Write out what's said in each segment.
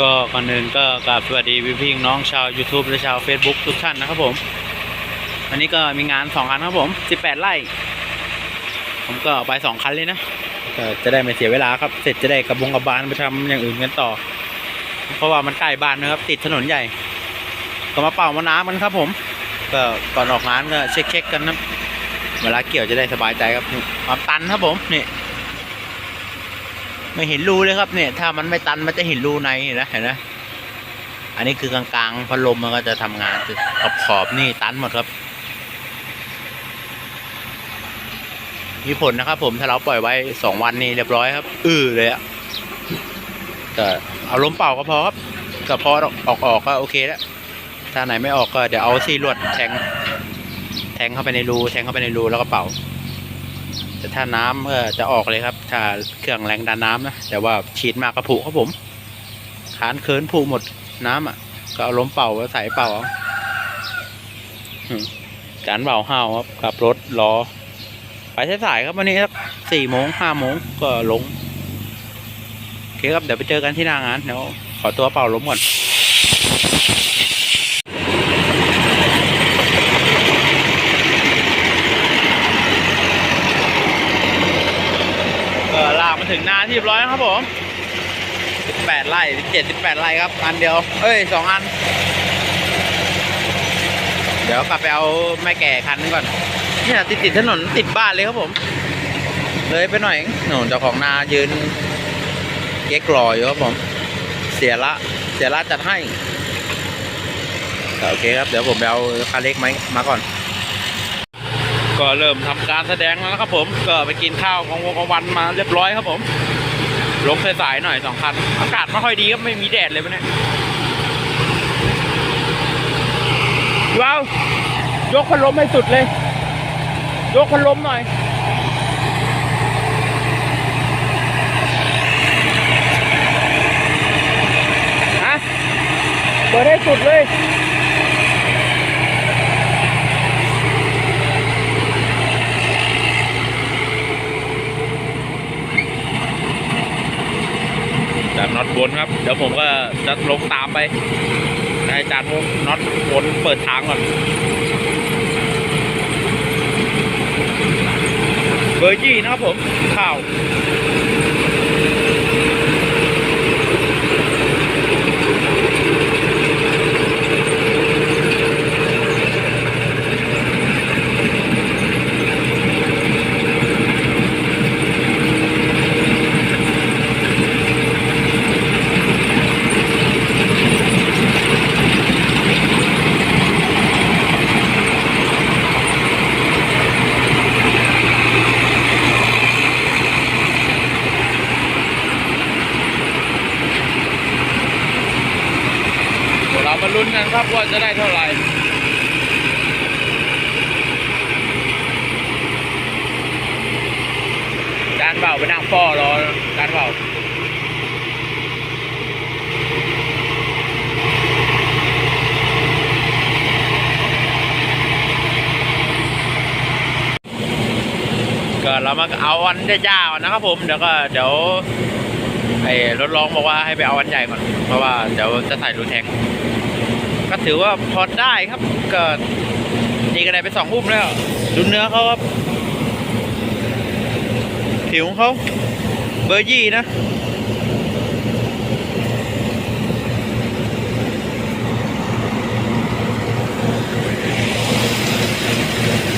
ก็ก่อนอื่นก็กราบสวัสดีพี่พี่น้องชาว YouTube และชาว Facebook ทุกท่านนะครับผมวันนี้ก็มีงานสองคันครับผม18ไร่ ผมก็ไปสองคันเลยนะก็จะได้ไม่เสียเวลาครับ เสร็จจะได้กระบงกระบาลไปทำอย่างอื่นกันต่อ เพราะว่ามันใกล้บ้านนะครับ ติดถนนใหญ่ ก็มาเป่ามาน้ำกันครับ ผม ก็ก่อนออกงานก็เช็คๆกันนะเวลาเกี่ยวจะได้สบายใจครับความตันครับผมนี่ ไม่เห็นรูเลยครับเนี่ย ถ้ามันไม่ตันมันจะเห็นรูในเห็นไหมเห็นไหมอันนี้คือกลางๆพัดลมมันก็จะทำงานขอบขอบๆนี่ตันหมดครับ มีผลนะครับผมถ้าเราปล่อยไว้สองวันนี่เรียบร้อยครับ อือเลยอะแต่เอาลมเป่าก็พอครับก็พอออกออกก็โอเคแล้วถ้าไหนไม่ออกก็เดี๋ยวเอาซี่ลวดแทง แทงเข้าไปในรูแทงเข้าไปในรูแล้วก็เป่า แต่ถ้าน้ำก็จะออกเลยครับ ถ้าเครื่องแรงดันน้ำนะ แต่ว่าฉีดมากกระผุครับผมขานเคินผุหมดน้ำอะ ก็เอาล้มเป่าใส่เป่าเอาอืมการเป่าห้าวครับขับรถรอไปสายๆครับวันนี้สักสี่โมงห้าโมงก็ลงโอเคครับเดี๋ยวไปเจอกันที่หน้างานเดี๋ยวขอตัวเป่าล้มก่อน ก็ลากมา ถึงนาที่เรียบร้อยแล้วครับผม18ไร่78ไร่ครับ อันเดียว เอ้ยสองอัน เดี๋ยวกลับไปเอาแม่แก่คันนึงก่อน เนี่ยติดติดถนนติดบ้านเลยครับผม เลยไปหน่อยหนูเจ้าของนายืนเก๊กรออยู่ครับผม เสียละเสียละจัดให้ โอเคครับ เดี๋ยวผมไปเอาคันเล็กไหมมาก่อน ก็เริ่มทำการแสดงแล้วนะครับผมก็ไปกินข้าวของวงกวันมาเรียบร้อยครับผมลงสายๆหน่อยสองคันอากาศไม่ค่อยดีครับไม่มีแดดเลยวันนี้ว้าวยกพัดลมให้สุดเลย ยกพัดลมหน่อยฮะเปิดให้สุดเลย น็อตบนครับ เดี๋ยวผมก็จะลงตามไปให้อาจารย์พวกน็อตบนเปิดทางก่อน เบอร์ยี่นะครับผมข่าว เดี๋ยวเรามาลุ้นกัน ครับว่าจะได้เท่าไหร่จานเบาไปนั่งป้อรอจานเบาก็เรามาเอาวันยาวๆนะครับผมเดี๋ยวก็เดี๋ยวไอ้รถร้องบอกว่าให้ไปเอาวันใหญ่ก่อน เพราะว่าเดี๋ยวจะใส่รูแทง ก็ถือว่าพอได้ครับก็นี่ก็ได้ไปสองอุ้มแล้ว ดูเนื้อเขาครับ ผิวของเขาเบอร์ยี่นะ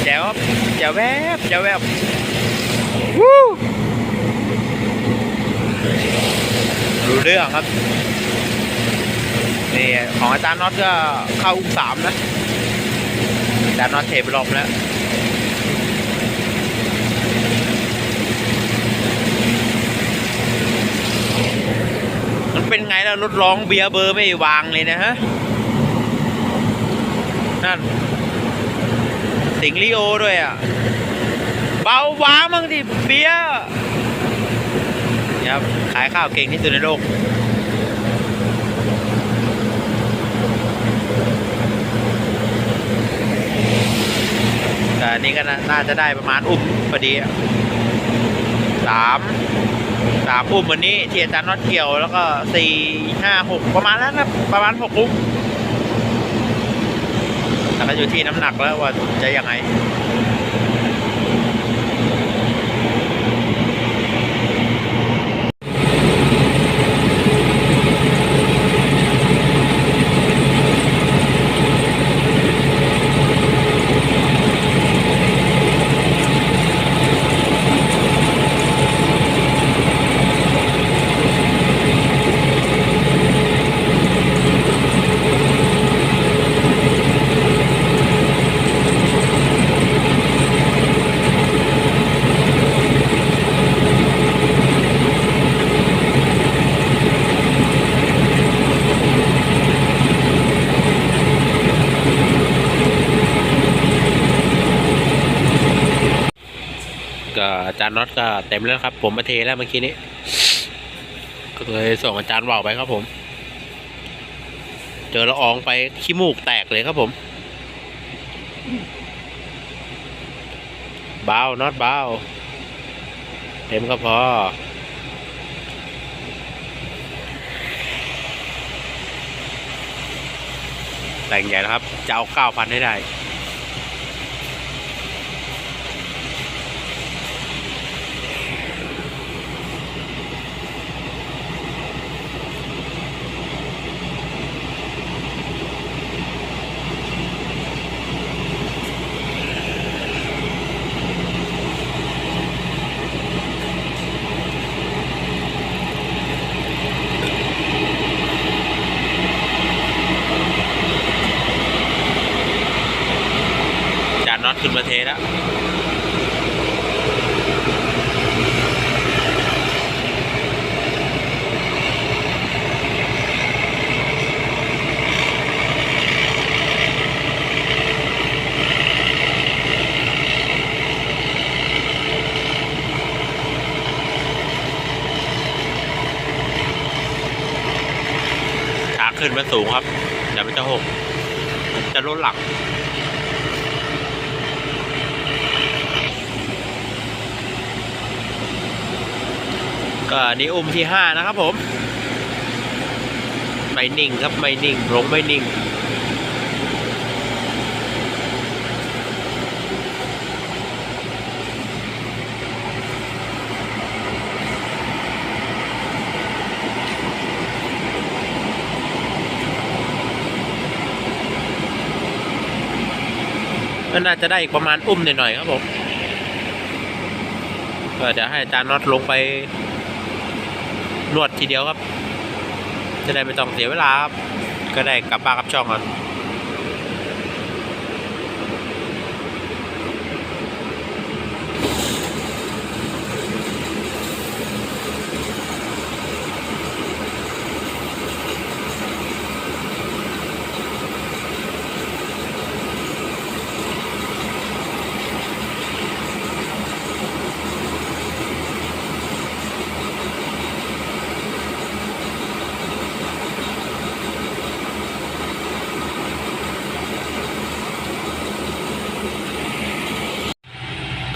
แจ๋วครับแจ๋วแวบแจ๋วแวบวู้รู้เรื่องครับ นี่ของอาจารย์น็อตก็เข้าอุ้มสามนะอาจารย์น็อตเทไปรอบแล้วมันเป็นไงแล้วรถร้องเบียร์เบอร์ไม่วางเลยนะฮะ นั่น สิงลีโอด้วยอะ เบาวามั่งดิเบียร์ครับขายข้าวเก่งที่สุดในโลก แต่อั นนี้ก็น่าจะได้ประมาณอุ้มพอดีสามสามอุ้มวันนี้ที่อาจารย์น็อตเกี่ยวแล้วก็สี่ห้าหกประมาณนั้นนะประมาณหกอุ้มแต่ก็อยู่ที่น้ำหนักแล้วว่าจะยังไง น็อตก็เต็มแล้วครับ ผมมาเทแล้วเมื่อกี้นี้ก็เลยส่งอาจารย์ว่าวไปครับผม เจอละอองไปขี้มูกแตกเลยครับผมเบาน็อตเบาเต็มก็พอแต่งใหญ่แล้วครับ จะเอาเก้าพันให้ได้ ขึ้นมันสูงครับเดี๋ยวมันจะหกจะลดหลักก็อันนี่อุ้มที่ห้านะครับผม ไม่นิ่งครับ ไม่นิ่งลงไม่นิ่ง ก็น่าจะได้อีกประมาณอุ้มหน่อยๆครับผมก็เดี๋ยวให้อาจารย์น็อตลงไปนวดทีเดียวครับ จะได้ไม่ต้องเสียเวลาครับ ก็ได้กลับบ้านกับช่องกัน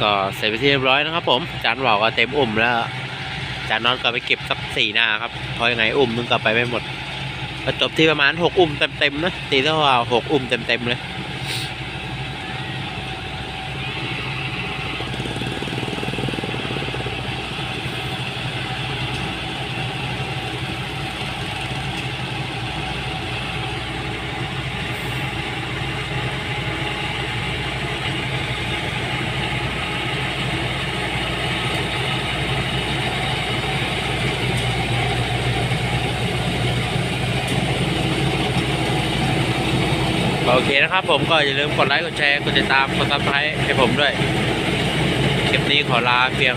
ก็เสร็จไปที่เรียบร้อยนะครับผมจานวอก็เต็มอุ่มแล้วจานน็อตก็ไปเก็บสักสี่หน้าครับเพราะยังไงอุ่มมึงก็ไปไม่หมดก็จบที่ประมาณหกอุ่มเต็มๆนะตีเท่าว่าหกอุ่มเต็มๆเลย โอเคนะครับผมก็อย่าลืมกดไลค์กดแชร์กดติดตามกดซับสไครต์ให้ผมด้วย คลิปนี้ขอลาเพียง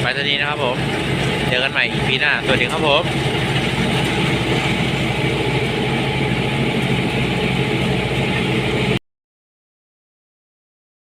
ไปเท่านี้นะครับผม เจอกันใหม่อีพีหน้า สวัสดีครับผม